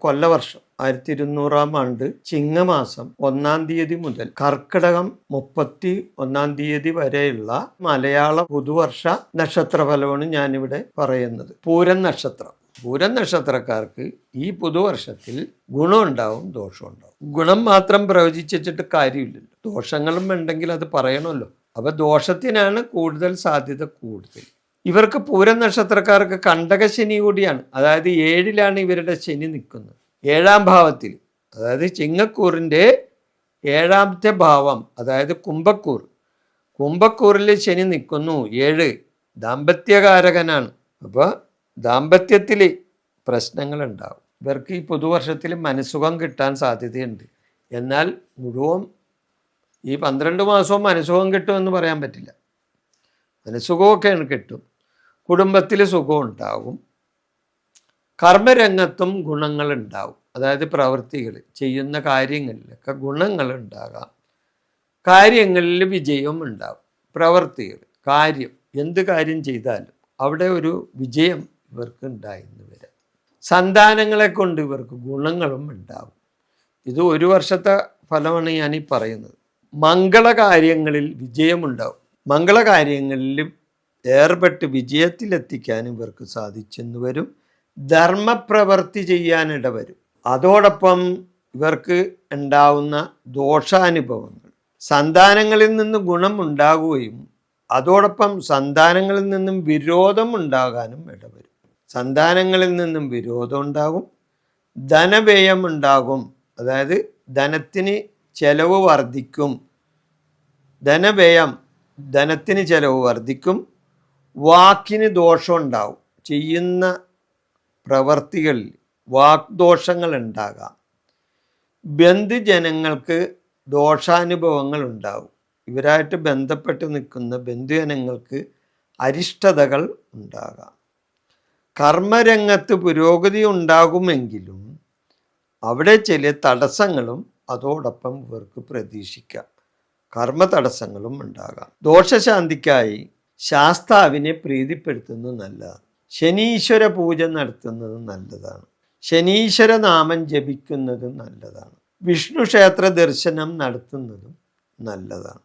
കൊല്ലവർഷം ആയിരത്തി ഇരുന്നൂറാം ആണ്ട് ചിങ്ങമാസം ഒന്നാം തീയതി മുതൽ കർക്കിടകം മുപ്പത്തി ഒന്നാം തീയതി വരെയുള്ള മലയാള പുതുവർഷ നക്ഷത്രഫലമാണ് ഞാനിവിടെ പറയുന്നത്. പൂരം നക്ഷത്രം. പൂരം നക്ഷത്രക്കാർക്ക് ഈ പുതുവർഷത്തിൽ ഗുണമുണ്ടാവും ദോഷമുണ്ടാവും. ഗുണം മാത്രം പ്രവചിച്ചിട്ട് കാര്യമില്ലല്ലോ. ദോഷങ്ങളും ഉണ്ടെങ്കിൽ അത് പറയണമല്ലോ. അപ്പൊ ദോഷത്തിനാണ് കൂടുതൽ സാധ്യത കൂടുതൽ. ഇവർക്ക് പൂരം നക്ഷത്രക്കാർക്ക് കണ്ടകശനി കൂടിയാണ്. അതായത് ഏഴിലാണ് ഇവരുടെ ശനി നിൽക്കുന്നത്. ഏഴാം ഭാവത്തിൽ അതായത് ചിങ്ങക്കൂറിന്റെ ഏഴാമത്തെ ഭാവം അതായത് കുംഭക്കൂർ. കുംഭക്കൂറിൽ ശനി നിൽക്കുന്നു. ഏഴ് ദാമ്പത്യകാരകനാണ്. അപ്പോൾ ദാമ്പത്യത്തിൽ പ്രശ്നങ്ങളുണ്ടാവും. ഇവർക്ക് ഈ പുതുവർഷത്തിൽ മനസ്സുഖം കിട്ടാൻ സാധ്യതയുണ്ട്. എന്നാൽ മുഴുവൻ ഈ പന്ത്രണ്ട് മാസവും മനസ്സുഖം കിട്ടുമെന്ന് പറയാൻ പറ്റില്ല. മനസ്സുഖമൊക്കെയാണ് കിട്ടും. കുടുംബത്തിൽ സുഖം ഉണ്ടാകും കർമ്മരംഗത്തും ഗുണങ്ങളുണ്ടാവും അതായത് പ്രവൃത്തികൾ ചെയ്യുന്ന കാര്യങ്ങളിലൊക്കെ ഗുണങ്ങളുണ്ടാകാം. കാര്യങ്ങളിൽ വിജയവും ഉണ്ടാവും പ്രവൃത്തികൾ കാര്യം എന്ത് കാര്യം ചെയ്താലും അവിടെ ഒരു വിജയം ഇവർക്ക് ഉണ്ടായിരുന്നു വരാം. സന്താനങ്ങളെ കൊണ്ട് ഇവർക്ക് ഗുണങ്ങളും ഉണ്ടാവും ഇത് ഒരു വർഷത്തെ ഫലമാണ് ഞാൻ ഈ പറയുന്നത്. മംഗളകാര്യങ്ങളിൽ വിജയമുണ്ടാവും മംഗളകാര്യങ്ങളിലും ഏർപ്പെട്ട് വിജയത്തിലെത്തിക്കാൻ ഇവർക്ക് സാധിച്ചെന്ന് വരും. ധർമ്മപ്രവർത്തി ചെയ്യാനിട വരും. അതോടൊപ്പം ഇവർക്ക് ഉണ്ടാവുന്ന ദോഷാനുഭവങ്ങൾ സന്താനങ്ങളിൽ നിന്ന് ഗുണം ഉണ്ടാകുകയും അതോടൊപ്പം സന്താനങ്ങളിൽ നിന്നും വിരോധം ഉണ്ടാകാനും ഇടവരും സന്താനങ്ങളിൽ നിന്നും വിരോധം ഉണ്ടാകും ധനവ്യയം ഉണ്ടാകും അതായത് ധനത്തിന് ചെലവ് വർദ്ധിക്കും. ധനവ്യയം ധനത്തിന് ചെലവ് വർദ്ധിക്കും. വാക്കിന് ദോഷം ഉണ്ടാവും. ചെയ്യുന്ന പ്രവർത്തികളിൽ വാക്ദോഷങ്ങൾ ഉണ്ടാകാം. ബന്ധുജനങ്ങൾക്ക് ദോഷാനുഭവങ്ങൾ ഉണ്ടാവും. ഇവരായിട്ട് ബന്ധപ്പെട്ട് നിൽക്കുന്ന ബന്ധുജനങ്ങൾക്ക് അരിഷ്ടതകൾ ഉണ്ടാകാം. കർമ്മരംഗത്ത് പുരോഗതി ഉണ്ടാകുമെങ്കിലും അവിടെ ചില തടസ്സങ്ങളും അതോടൊപ്പം ഇവർക്ക് പ്രതീക്ഷിക്കാം. കർമ്മ തടസ്സങ്ങളും ഉണ്ടാകാം. ദോഷശാന്തിക്കായി ശാസ്താവിനെ പ്രീതിപ്പെടുത്തുന്നത് നല്ലതാണ്. ശനീശ്വര പൂജ നടത്തുന്നത് നല്ലതാണ്. ശനീശ്വര നാമം ജപിക്കുന്നതും നല്ലതാണ്. വിഷ്ണു ക്ഷേത്ര ദർശനം നടത്തുന്നതും നല്ലതാണ്.